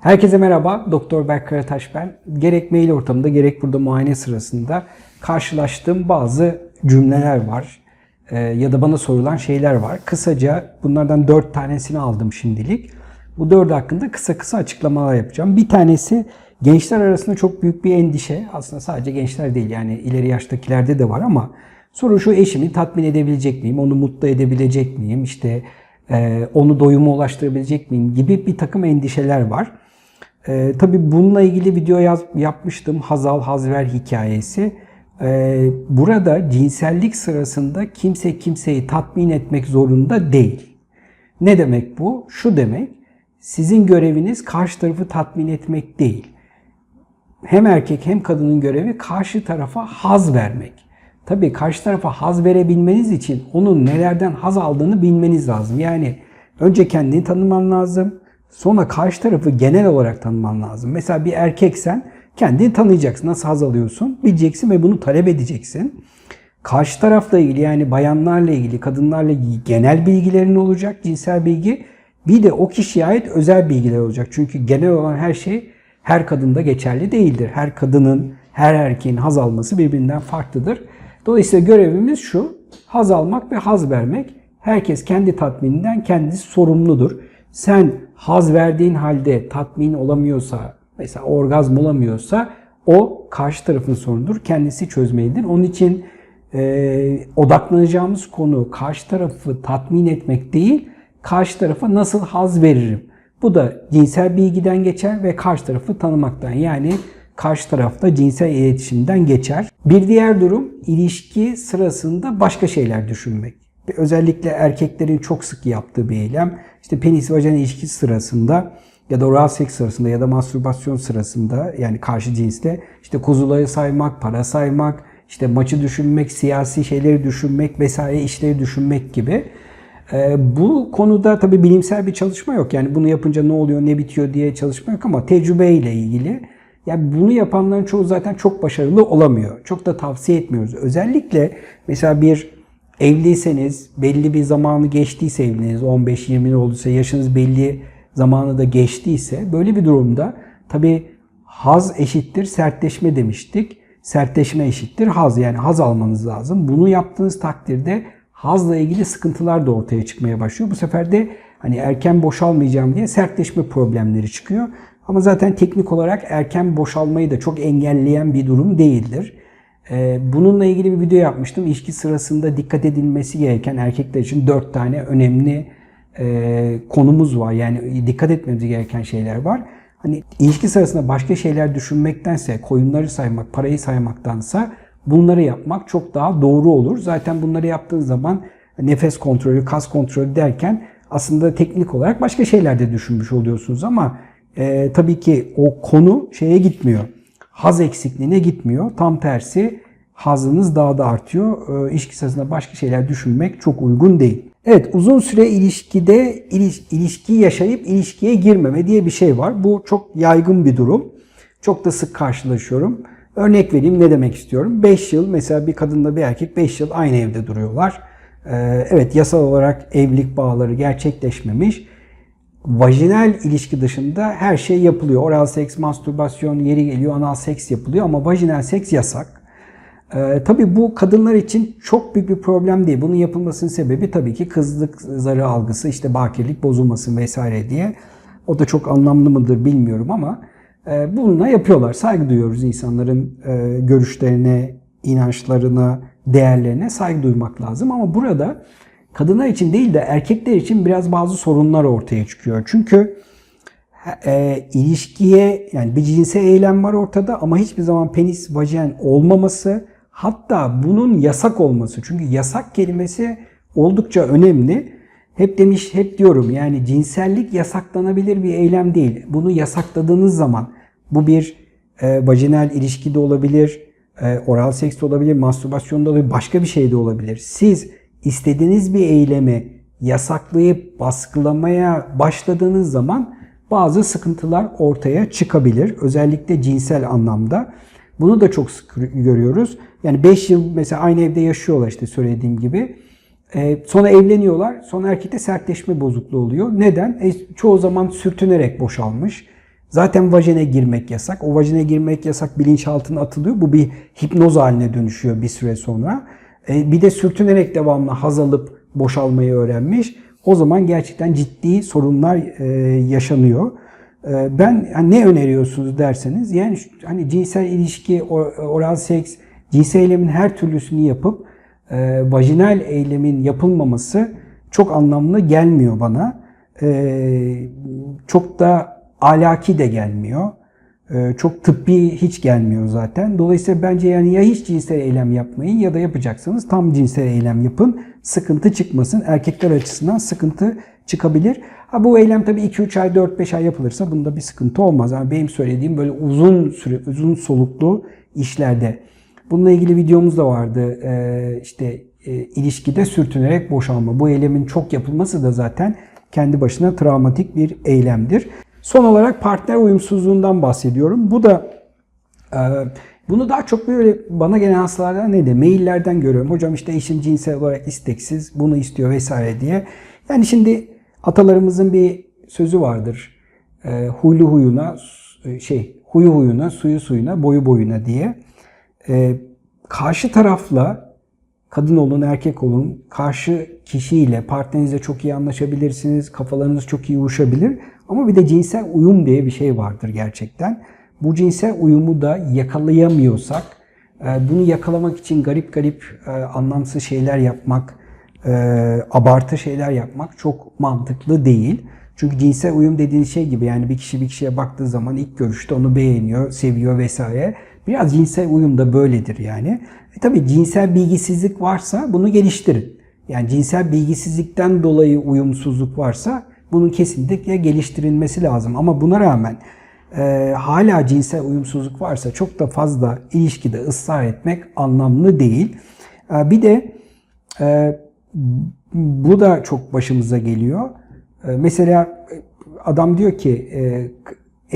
Herkese merhaba, Doktor Berk Karataş ben. Gerek mail ortamında gerek burada muayene sırasında karşılaştığım bazı cümleler var. Ee, ya da bana sorulan şeyler var. Kısaca bunlardan dört tanesini aldım şimdilik. Bu dördü hakkında kısa kısa açıklamalar yapacağım. Bir tanesi gençler arasında çok büyük bir endişe. Aslında sadece gençler değil yani ileri yaştakilerde de var ama soru şu eşimi tatmin edebilecek miyim? Onu mutlu edebilecek miyim? İşte e, onu doyuma ulaştırabilecek miyim gibi bir takım endişeler var. E, tabii bununla ilgili video yaz, yapmıştım. Hazal Hazver hikayesi. E, burada cinsellik sırasında kimse kimseyi tatmin etmek zorunda değil. Ne demek bu? Şu demek, sizin göreviniz karşı tarafı tatmin etmek değil. Hem erkek hem kadının görevi karşı tarafa haz vermek. Tabii karşı tarafa haz verebilmeniz için onun nelerden haz aldığını bilmeniz lazım. Yani önce kendini tanıman lazım. Sonra karşı tarafı genel olarak tanıman lazım. Mesela bir erkeksen kendini tanıyacaksın. Nasıl haz alıyorsun bileceksin ve bunu talep edeceksin. Karşı tarafla ilgili yani bayanlarla ilgili, kadınlarla ilgili genel bilgilerin olacak, cinsel bilgi. Bir de o kişiye ait özel bilgiler olacak. Çünkü genel olan her şey her kadında geçerli değildir. Her kadının, her erkeğin haz alması birbirinden farklıdır. Dolayısıyla görevimiz şu, haz almak ve haz vermek. Herkes kendi tatmininden kendisi sorumludur. Sen haz verdiğin halde tatmin olamıyorsa, mesela orgazm olamıyorsa o karşı tarafın sorunudur. Kendisi çözmelidir. Onun için e, odaklanacağımız konu karşı tarafı tatmin etmek değil, karşı tarafa nasıl haz veririm. Bu da cinsel bilgiden geçer ve karşı tarafı tanımaktan. Yani karşı tarafta cinsel iletişimden geçer. Bir diğer durum ilişki sırasında başka şeyler düşünmek. Özellikle erkeklerin çok sık yaptığı bir eylem. İşte penis vajen ilişkisi sırasında ya da oral seks sırasında ya da mastürbasyon sırasında yani karşı cinste işte kuzuları saymak, para saymak, işte maçı düşünmek, siyasi şeyleri düşünmek vesaire işleri düşünmek gibi. Ee, bu konuda tabii bilimsel bir çalışma yok. Yani bunu yapınca ne oluyor, ne bitiyor diye çalışma yok ama tecrübeyle ilgili. Yani bunu yapanların çoğu zaten çok başarılı olamıyor. Çok da tavsiye etmiyoruz. Özellikle mesela bir evliyseniz, belli bir zamanı geçtiyse evliliğiniz, 15-20 olduysa, yaşınız belli zamanı da geçtiyse, böyle bir durumda tabii haz eşittir sertleşme demiştik. Sertleşme eşittir haz. Yani haz almanız lazım. Bunu yaptığınız takdirde hazla ilgili sıkıntılar da ortaya çıkmaya başlıyor. Bu sefer de hani erken boşalmayacağım diye sertleşme problemleri çıkıyor. Ama zaten teknik olarak erken boşalmayı da çok engelleyen bir durum değildir. Ee, bununla ilgili bir video yapmıştım. İlişki sırasında dikkat edilmesi gereken erkekler için 4 tane önemli e, konumuz var. Yani dikkat etmemiz gereken şeyler var. Hani ilişki sırasında başka şeyler düşünmektense, koyunları saymak, parayı saymaktansa bunları yapmak çok daha doğru olur. Zaten bunları yaptığın zaman nefes kontrolü, kas kontrolü derken aslında teknik olarak başka şeyler de düşünmüş oluyorsunuz ama e, tabii ki o konu şeye gitmiyor. Haz eksikliğine gitmiyor. Tam tersi hazınız daha da artıyor. İlişki sırasında başka şeyler düşünmek çok uygun değil. Evet uzun süre ilişkide iliş, ilişki yaşayıp ilişkiye girmeme diye bir şey var. Bu çok yaygın bir durum. Çok da sık karşılaşıyorum. Örnek vereyim ne demek istiyorum. 5 yıl mesela bir kadınla bir erkek 5 yıl aynı evde duruyorlar. Ee, evet yasal olarak evlilik bağları gerçekleşmemiş. Vajinal ilişki dışında her şey yapılıyor. Oral seks, mastürbasyon, yeri geliyor anal seks yapılıyor ama vajinal seks yasak. Ee, tabii bu kadınlar için çok büyük bir problem değil. Bunun yapılmasının sebebi tabii ki kızlık zarı algısı, işte bakirlik bozulması vesaire diye. O da çok anlamlı mıdır bilmiyorum ama e, bununla yapıyorlar. Saygı duyuyoruz insanların e, görüşlerine, inançlarına, değerlerine saygı duymak lazım. Ama burada kadınlar için değil de erkekler için biraz bazı sorunlar ortaya çıkıyor. Çünkü e, ilişkiye yani bir cinsel eylem var ortada ama hiçbir zaman penis, vajen olmaması hatta bunun yasak olması. Çünkü yasak kelimesi oldukça önemli. Hep demiş, hep diyorum yani cinsellik yasaklanabilir bir eylem değil. Bunu yasakladığınız zaman bu bir e, vajinal ilişki de olabilir, e, oral seks de olabilir, mastürbasyon da olabilir, başka bir şey de olabilir. Siz istediğiniz bir eylemi yasaklayıp baskılamaya başladığınız zaman bazı sıkıntılar ortaya çıkabilir. Özellikle cinsel anlamda. Bunu da çok sık görüyoruz. Yani 5 yıl mesela aynı evde yaşıyorlar işte söylediğim gibi. E, sonra evleniyorlar. Sonra erkekte sertleşme bozukluğu oluyor. Neden? E, çoğu zaman sürtünerek boşalmış. Zaten vajene girmek yasak. O vajene girmek yasak bilinçaltına atılıyor. Bu bir hipnoz haline dönüşüyor bir süre sonra. E, bir de sürtünerek devamlı haz alıp boşalmayı öğrenmiş. O zaman gerçekten ciddi sorunlar e, yaşanıyor. E, ben yani ne öneriyorsunuz derseniz yani hani cinsel ilişki, oral seks, cinsel eylemin her türlüsünü yapıp e, vajinal eylemin yapılmaması çok anlamlı gelmiyor bana. E, çok da alaki de gelmiyor. Ee, çok tıbbi hiç gelmiyor zaten. Dolayısıyla bence yani ya hiç cinsel eylem yapmayın ya da yapacaksanız tam cinsel eylem yapın. Sıkıntı çıkmasın. Erkekler açısından sıkıntı çıkabilir. Ha bu eylem tabii 2-3 ay 4-5 ay yapılırsa bunda bir sıkıntı olmaz. Ama benim söylediğim böyle uzun süre uzun soluklu işlerde. Bununla ilgili videomuz da vardı. Ee, işte e, ilişkide sürtünerek boşalma. Bu eylemin çok yapılması da zaten kendi başına travmatik bir eylemdir. Son olarak partner uyumsuzluğundan bahsediyorum. Bu da e, bunu daha çok böyle bana gelen hastalardan ne de maillerden görüyorum. Hocam işte eşim cinsel olarak isteksiz, bunu istiyor vesaire diye. Yani şimdi atalarımızın bir sözü vardır. E, huylu huyuna e, şey huyu huyuna, suyu suyuna, boyu boyuna diye. E, karşı tarafla kadın olun, erkek olun, karşı kişiyle, partnerinizle çok iyi anlaşabilirsiniz, kafalarınız çok iyi uyuşabilir. Ama bir de cinsel uyum diye bir şey vardır gerçekten. Bu cinsel uyumu da yakalayamıyorsak, e, bunu yakalamak için garip garip e, anlamsız şeyler yapmak, e, abartı şeyler yapmak çok mantıklı değil. Çünkü cinsel uyum dediğiniz şey gibi yani bir kişi bir kişiye baktığı zaman ilk görüşte onu beğeniyor, seviyor vesaire. Biraz cinsel uyum da böyledir yani. E tabii cinsel bilgisizlik varsa bunu geliştirin. Yani cinsel bilgisizlikten dolayı uyumsuzluk varsa bunun kesinlikle geliştirilmesi lazım. Ama buna rağmen e, hala cinsel uyumsuzluk varsa çok da fazla ilişkide ısrar etmek anlamlı değil. E, bir de e, bu da çok başımıza geliyor. E, mesela adam diyor ki e,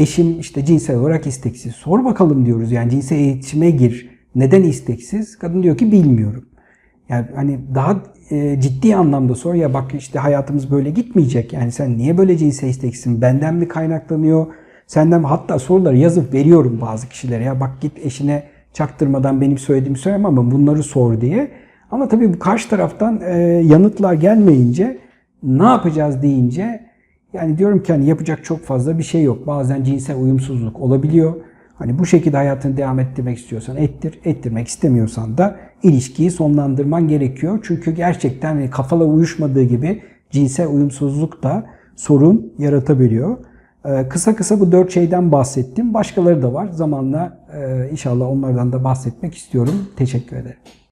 eşim işte cinsel olarak isteksiz. Sor bakalım diyoruz yani cinsel iletişime gir. Neden isteksiz? Kadın diyor ki bilmiyorum. Yani hani daha e, ciddi anlamda sor ya bak işte hayatımız böyle gitmeyecek. Yani sen niye böyle cinsel isteksin? Benden mi kaynaklanıyor? Senden? Hatta soruları yazıp veriyorum bazı kişilere. Ya bak git eşine çaktırmadan benim söylediğimi söyleme ama bunları sor diye. Ama tabii bu karşı taraftan e, yanıtlar gelmeyince ne yapacağız deyince yani diyorum ki hani yapacak çok fazla bir şey yok. Bazen cinsel uyumsuzluk olabiliyor. Hani bu şekilde hayatını devam ettirmek istiyorsan ettir, ettirmek istemiyorsan da ilişkiyi sonlandırman gerekiyor. Çünkü gerçekten hani kafalar uyuşmadığı gibi cinsel uyumsuzluk da sorun yaratabiliyor. Ee, kısa kısa bu dört şeyden bahsettim. Başkaları da var. Zamanla e, inşallah onlardan da bahsetmek istiyorum. Teşekkür ederim.